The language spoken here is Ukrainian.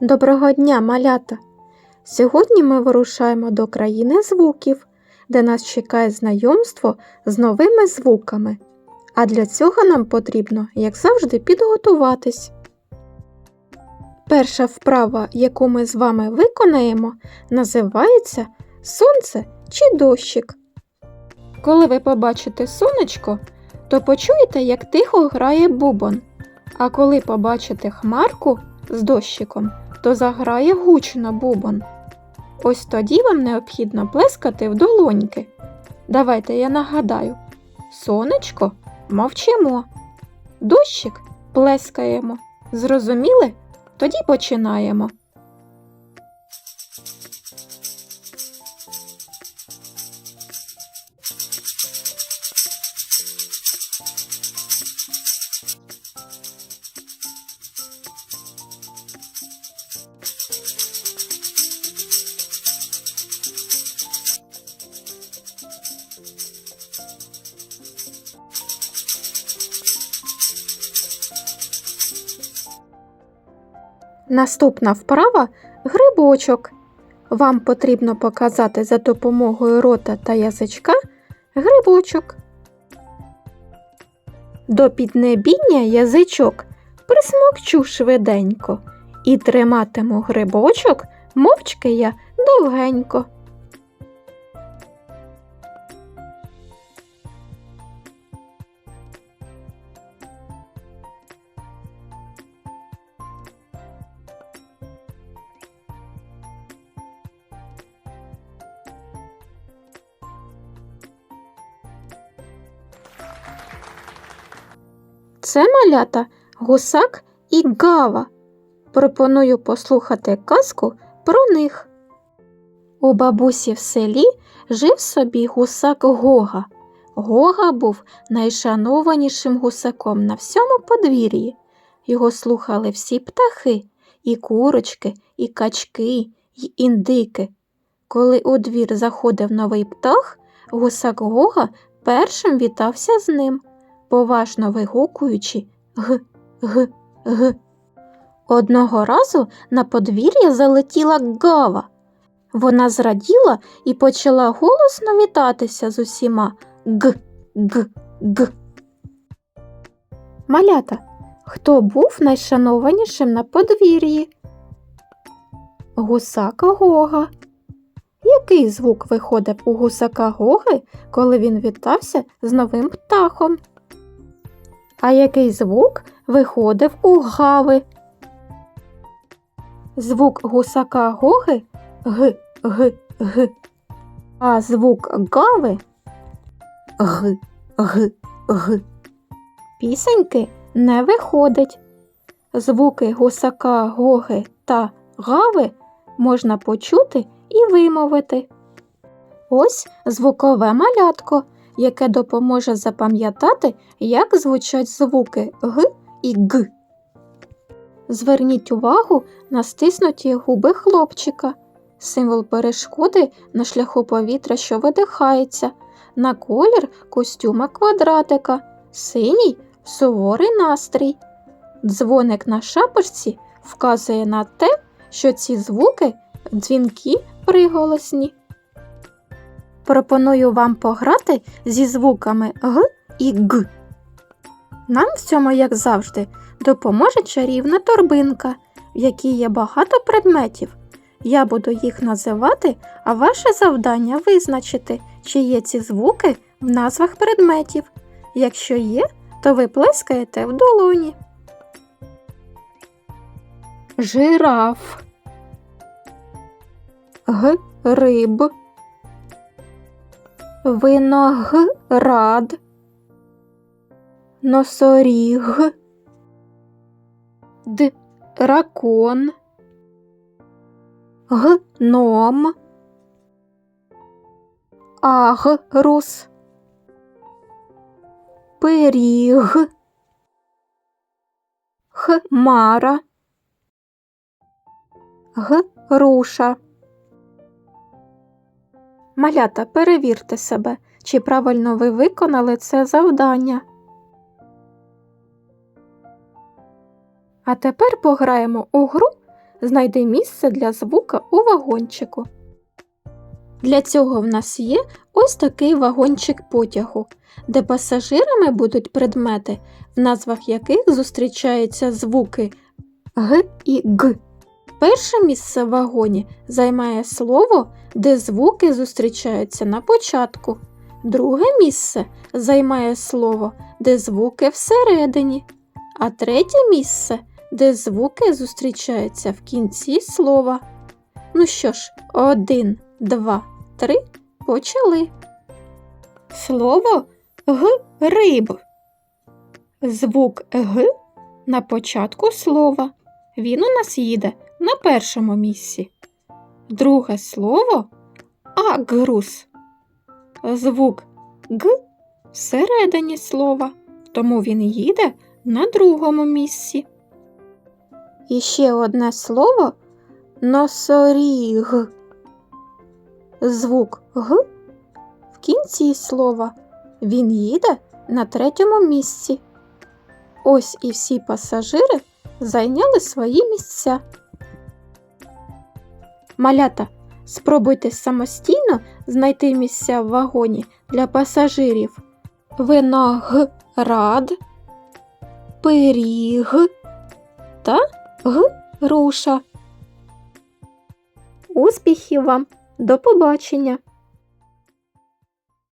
Доброго дня, малята! Сьогодні ми вирушаємо до країни звуків, де нас чекає знайомство з новими звуками. А для цього нам потрібно, як завжди, підготуватись. Перша вправа, яку ми з вами виконаємо, називається Сонце чи дощик. Коли ви побачите сонечко, то почуєте, як тихо грає бубон. А коли побачите хмарку з дощиком, то заграє гучно бубон. Ось тоді вам необхідно плескати в долоньки. Давайте я нагадаю: сонечко мовчимо, дощик плескаємо. Зрозуміли? Тоді починаємо. Наступна вправа грибочок. Вам потрібно показати за допомогою рота та язичка грибочок. До піднебіння язичок присмокчу швиденько і триматиму грибочок, мовчки я довгенько. Це малята гусак і гава. Пропоную послухати казку про них. У бабусі в селі жив собі гусак Гога. Гога був найшанованішим гусаком на всьому подвір'ї. Його слухали всі птахи, і курочки, і качки, і індики. Коли у двір заходив новий птах, гусак Гога першим вітався з ним поважно вигукуючи г, г, г. Одного разу на подвір'я залетіла гава. Вона зраділа і почала голосно вітатися з усіма г, г, г. Малята, хто був найшанованішим на подвір'ї? Гусака Гога. Який звук виходив у гусака Гоги, коли він вітався з новим птахом? А який звук виходив у гави? Звук гусака гоги г, г, г. А звук гави г, г, г. Пісеньки не виходить. Звуки гусака гоги та гави можна почути і вимовити. Ось звукове малятко яке допоможе запам'ятати, як звучать звуки Г і Г. Зверніть увагу на стиснуті губи хлопчика, символ перешкоди на шляху повітря, що видихається, на колір костюма квадратика, синій суворий настрій. Дзвоник на шапочці вказує на те, що ці звуки дзвінки приголосні. Пропоную вам пограти зі звуками Г і Г. Нам в цьому, як завжди, допоможе чарівна торбинка, в якій є багато предметів. Я буду їх називати, а ваше завдання визначити, чи є ці звуки в назвах предметів. Якщо є, то ви плескаєте в долоні. Жираф. Г. Риб виноград, носоріг, дракон, гном, агрус, пиріг, хмара, груша. Малята, перевірте себе, чи правильно ви виконали це завдання. А тепер пограємо у гру знайди місце для звука у вагончику. Для цього в нас є ось такий вагончик потягу, де пасажирами будуть предмети, в назвах яких зустрічаються звуки Г і Г. Перше місце в вагоні займає слово, де звуки зустрічаються на початку. Друге місце займає слово, де звуки всередині, а третє місце, де звуки зустрічаються в кінці слова. Ну що ж, один, два, три, почали. Слово г риб. Звук г на початку слова. Він у нас їде на першому місці. Друге слово агрус. Звук г всередині слова, тому він їде на другому місці. І ще одне слово носоріг. Звук г в кінці слова. Він їде на третьому місці. Ось і всі пасажири зайняли свої місця. Малята, спробуйте самостійно знайти місця в вагоні для пасажирів. Виноград, пиріг та груша. Успіхів вам! До побачення!